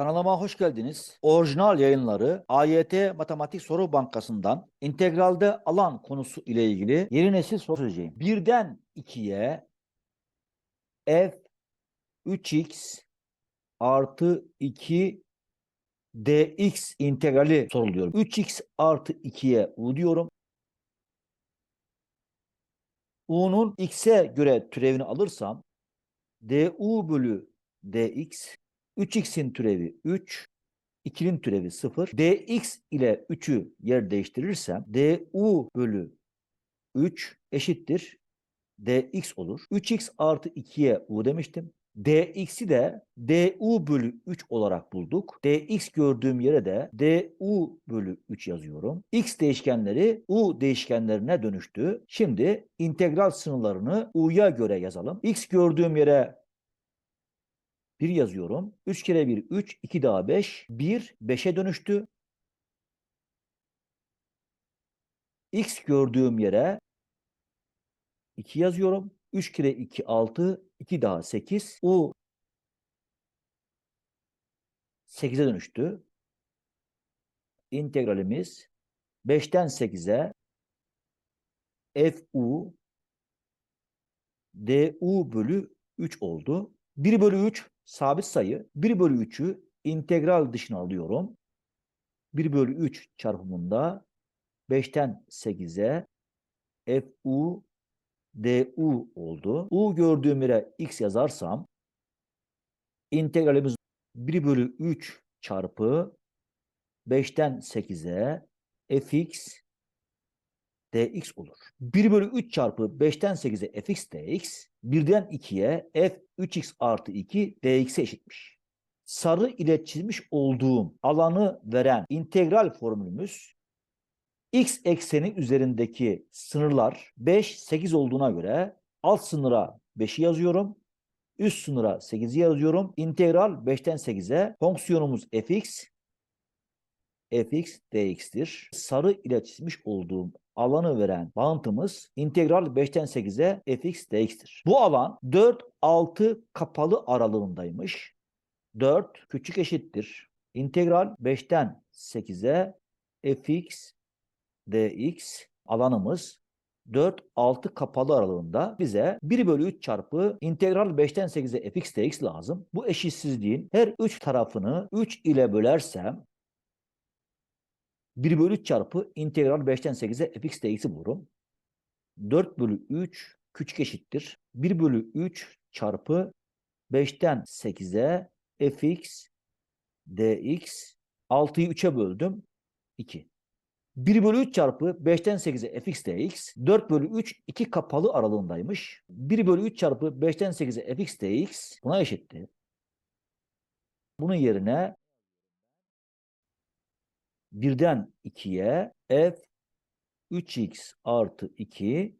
Kanalıma hoş geldiniz. Orijinal yayınları AYT Matematik Soru Bankası'ndan integralde alan konusu ile ilgili yeni nesil soru çözeceğim. Birden 2'ye f 3x artı 2 dx integrali soruluyor. 3x artı 2'ye u diyorum. u'nun x'e göre türevini alırsam du bölü dx 3x'in türevi 3, 2'nin türevi 0. dx ile 3'ü yer değiştirirsem du bölü 3 eşittir dx olur. 3x artı 2'ye u demiştim. dx'i de du bölü 3 olarak bulduk. dx gördüğüm yere de du bölü 3 yazıyorum. x değişkenleri u değişkenlerine dönüştü. Şimdi integral sınırlarını u'ya göre yazalım. x gördüğüm yere 1 yazıyorum. 3 kere 1 3, 2 daha 5. 1 5'e dönüştü. X gördüğüm yere 2 yazıyorum. 3 kere 2 6, 2 daha 8. U 8'e dönüştü. İntegralimiz 5'ten 8'e fu du bölü 3 oldu. 1 bölü 3 sabit sayı. 1 bölü 3'ü integral dışına alıyorum. 1 bölü 3 çarpımında 5'ten 8'e fu du oldu. u gördüğüm yere x yazarsam integralimiz 1 bölü 3 çarpı 5'ten 8'e fx dx olur. 1 bölü 3 çarpı 5'ten 8'e fx dx, 1'den 2'ye f 3x artı 2 dx'e eşitmiş. Sarı ile çizmiş olduğum alanı veren integral formülümüz x ekseni üzerindeki sınırlar 5, 8 olduğuna göre alt sınıra 5'i yazıyorum. Üst sınıra 8'i yazıyorum. İntegral 5'ten 8'e fonksiyonumuz fx fx dx'tir. Sarı ile çizmiş olduğum alanı veren bağıntımız integral 5'ten 8'e fx dx'tir. Bu alan 4, 6 kapalı aralığındaymış. 4 küçük eşittir. İntegral 5'ten 8'e fx dx alanımız 4, 6 kapalı aralığında bize 1 bölü 3 çarpı integral 5'ten 8'e fx dx lazım. Bu eşitsizliğin her 3 tarafını 3 ile bölersem 1 bölü 3 çarpı integral 5'ten 8'e fx dx'i bulurum. 4 bölü 3 küçük eşittir. 1 bölü 3 çarpı 5'ten 8'e fx dx 6'yı 3'e böldüm. 2. 1 bölü 3 çarpı 5'ten 8'e fx dx 4 bölü 3 2 kapalı aralığındaymış. 1 bölü 3 çarpı 5'ten 8'e fx dx buna eşitti. Bunun yerine 1'den 2'ye f 3x artı 2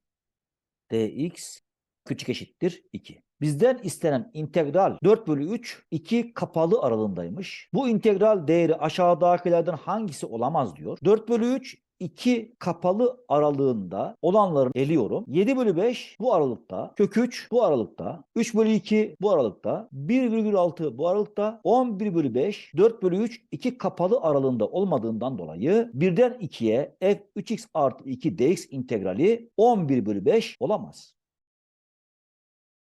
dx küçük eşittir 2. Bizden istenen integral 4 bölü 3 2 kapalı aralığındaymış. Bu integral değeri aşağıdakilerden hangisi olamaz diyor. 4 bölü 3 2 kapalı aralığında olanları eliyorum. 7 bölü 5 bu aralıkta, kök 3 bu aralıkta, 3 bölü 2 bu aralıkta, 1,6 bu aralıkta, 11 bölü 5, 4 bölü 3 2 kapalı aralığında olmadığından dolayı 1'den 2'ye f 3x artı 2 dx integrali 11 bölü 5 olamaz.